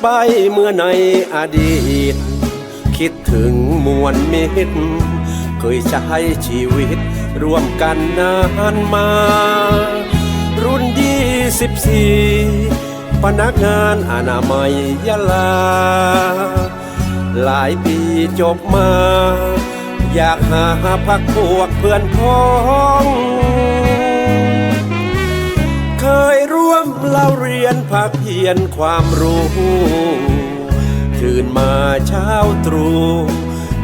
ไปเมื่อในอดีต คิดถึงมวลมิตรเคยใช้ชีวิตร่วมกันนานมา รุ่นยี่สิบสี่พนักงานอนามัยยะลา หลายปีจบมา อยากหาพักพวกเพื่อนพ้อง เล่าเรียนภาคเพียนความรู้ตื่นมาเช้าตรู่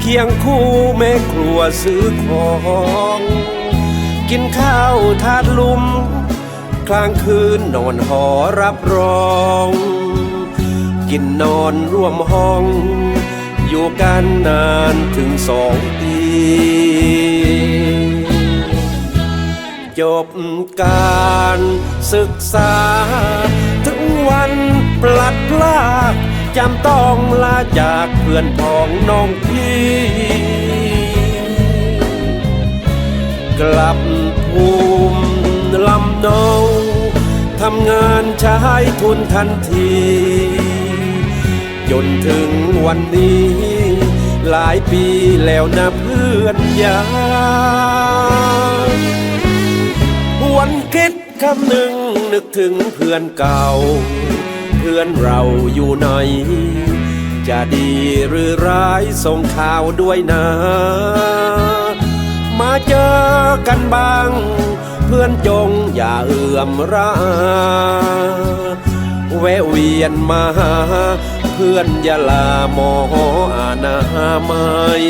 เคียงคู่แม่ครัวซื้อของ กินข้าวทาดลุม กลางคืนนอนหอรับรอง กินนอนร่วมห้อง อยู่กันนานถึงสองปีจบการ ศึกษา ถึงวันปลัดพลากจำต้องลาจากเพื่อนพ้องน้องพี่ กลับภูมิลำเนาทำงานใช้ทุนทันที จนถึงวันนี้ หลายปีแล้วนะเพื่อนยา นคิดคำหนึ่งนึกถึงเพื่อนเก่า เพื่อนเราอยู่ไหน จะดีหรือร้ายส่งข่าวด้วยนะ มาเจอกันบ้าง เพื่อนจงอย่าเอื่อมระาแวะเวียนมา เพื่อนยาลาหมออานามัย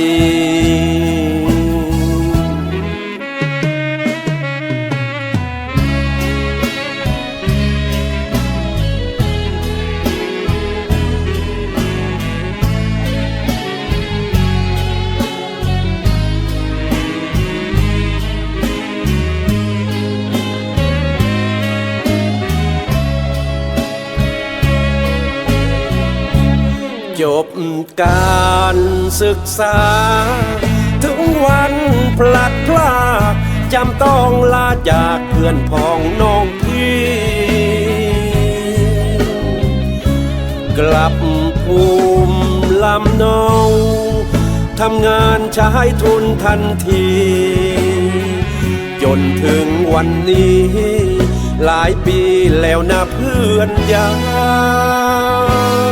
จบการศึกษา ถึงวันพลัดพรากจำต้องลาจากเพื่อนพ้องน้องพี่ กลับภูมิลำเนาทำงานใช้ทุนทันที จนถึงวันนี้ หลายปีแล้วนะเพื่อนยาห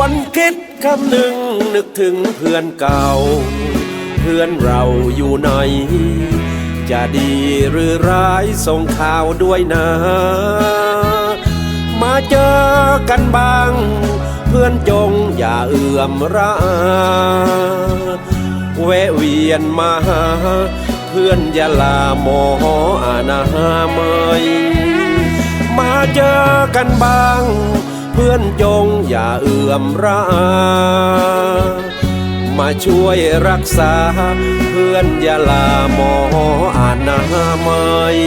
วนคิดคำหนึ่งนึกถึงเพื่อนเก่า เพื่อนเราอยู่ไหน จะดีหรือร้ายส่งข่าวด้วยนะ มาเจอกันบ้าง เพื่อนจงอย่าเอื่อมระอาแวะเวียนมาหา เพื่อนอยาลาหมออานามัยมาเจอกันบ้าง พื่อนจงอย่าเอื่อมระอามาช่วยรักษา เพื่อนอยาลาหมออานามัย